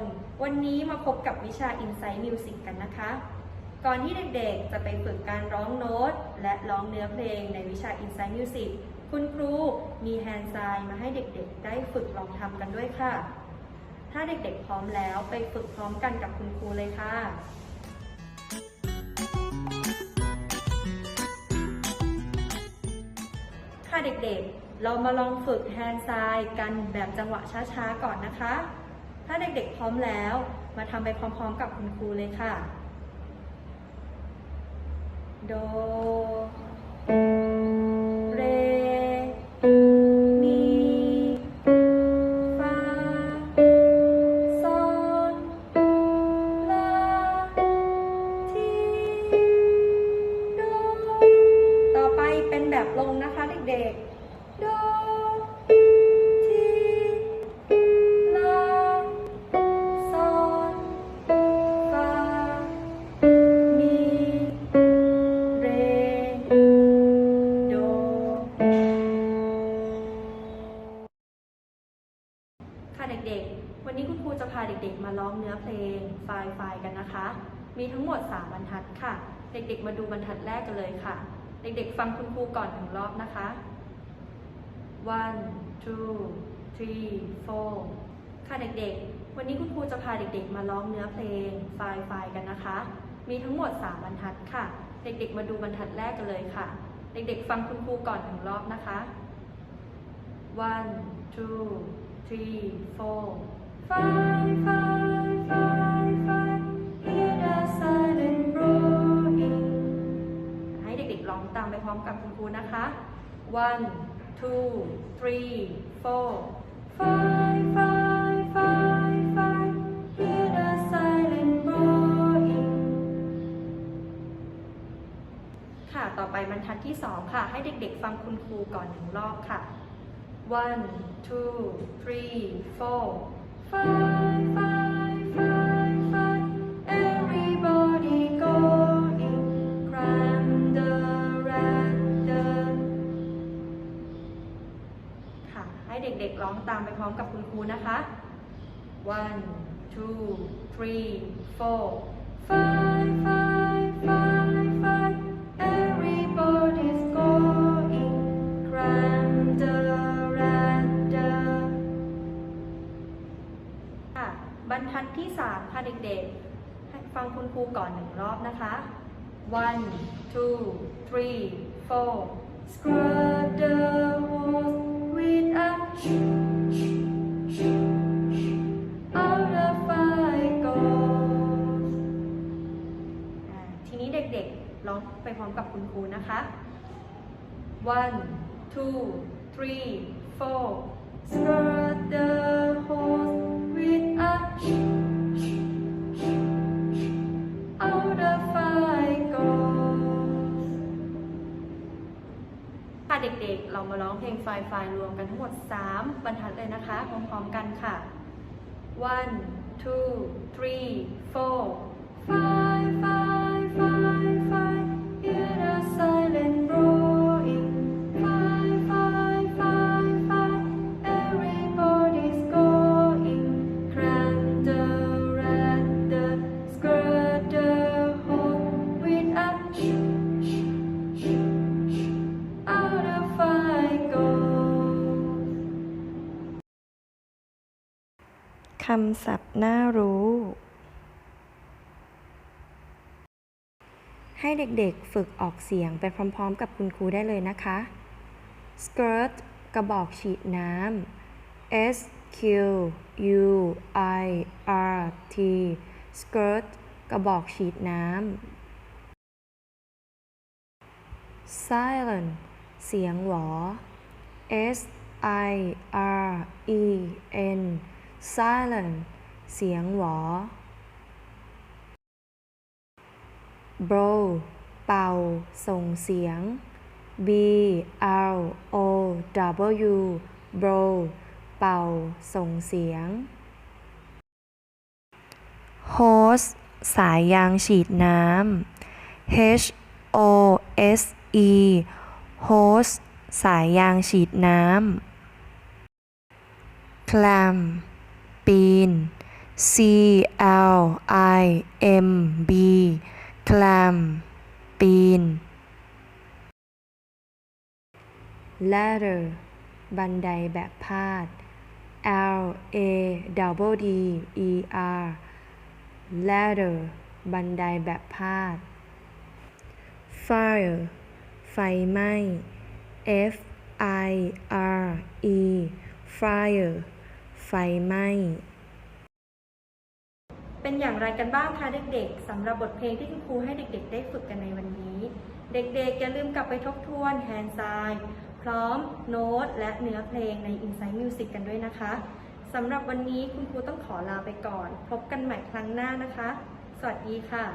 นวันนี้มาพบกับวิชา Insight Music กันนะคะ ก่อนที่เด็กๆ จะไปฝึกการร้องโน้ต และร้องเนื้อเพลงในวิชา Insight Music คุณครูมีแฮนด์ไซน์มาให้เด็กๆ ได้ฝึกลองทำกันด้วยค่ะ ถ้าเด็กๆ พร้อมแล้วไปฝึกพร้อมกันกับคุณครูเลยค่ะค่ะเด็กๆ เรามาลองฝึกแฮนด์ไซน์กันแบบจังหวะช้าๆ ก่อนนะคะ ถ้าเด็กๆพร้อมแล้ว มาทำไปพร้อมๆกับคุณครูเลยค่ะ โด เด็กๆ วันนี้คุณครูจะพาเด็กๆ มาร้องเนื้อเพลงไฟล์ไฟล์กันนะคะ มีทั้งหมด 3 บรรทัดค่ะ เด็กๆ มาดูบรรทัดแรกกันเลยค่ะ เด็กๆ ฟังคุณครูก่อนหนึ่งรอบนะคะ one two three four ค่ะเด็กๆ วันนี้คุณครูจะพาเด็กๆ มาร้องเนื้อเพลงไฟล์ไฟล์กันนะคะ มีทั้งหมด 3 บรรทัดค่ะ เด็กๆ มาดูบรรทัดแรกกันเลยค่ะ เด็กๆ ฟังคุณครูก่อนหนึ่งรอบนะคะ one two three four five five five five hear the silent roaring ให้เด็กๆร้องตามไปพร้อมกับคุณครูนะคะ one two three four five five five five hear the silent roaring ค่ะ ต่อไปบรรทัดที่2ค่ะ ให้เด็กๆฟังคุณครูก่อนหนึ่งรอบค่ะ one two three four five five five five everybody going cram the rat the ค่ะ ให้เด็กๆร้องตามไปพร้อมกับคุณครูนะคะ one two three four five five 3 ค่ะเด็กๆให้ฟังคุณครูก่อนหนึ่งรอบนะคะ one two three four scrub the walls with a out the fire goes อ่าทีนี้เด็กๆ ร้องไปพร้อมกับคุณครูนะคะ one two three four skirt the เด็กๆ เรามาร้องเพลงไฟล์ไฟล์รวมกันทั้งหมด 3 บรรทัดเลยนะคะพร้อมๆกันค่ะ one two three four คำศัพท์น่ารู้ ให้เด็กๆฝึกออกเสียงไปพร้อมๆ กับคุณครูได้เลยนะคะ skirt กระบอกฉีดน้ำ S Q U I R T skirt กระบอกฉีดน้ำ silent เสียงหวอ S I R E N silent เสียงหวอ blow เป่า ส่งเสียง B R O W blow เป่า ส่งเสียง hose สายยางฉีดน้ำ H O S E hose สายยางฉีดน้ำ clam ปีน C L I M B climb ปีน ladder บันไดแบบพาด L A double D E R ladder บันไดแบบพาด fire ไฟไหม้ F I R E fire ไฟไหม้เป็นอย่างไรกันบ้างคะเด็กๆสำหรับบทเพลงที่คุณครูให้เด็กๆ ได้ฝึกกันในวันนี้ เด็กๆ อย่าลืมกลับไปทบทวนแฮนด์ไซน์พร้อมโน้ตและเนื้อเพลงใน Insight Music กันด้วยนะคะสำหรับวันนี้คุณครูต้องขอลาไปก่อน พบกันใหม่ครั้งหน้านะคะ สวัสดีค่ะ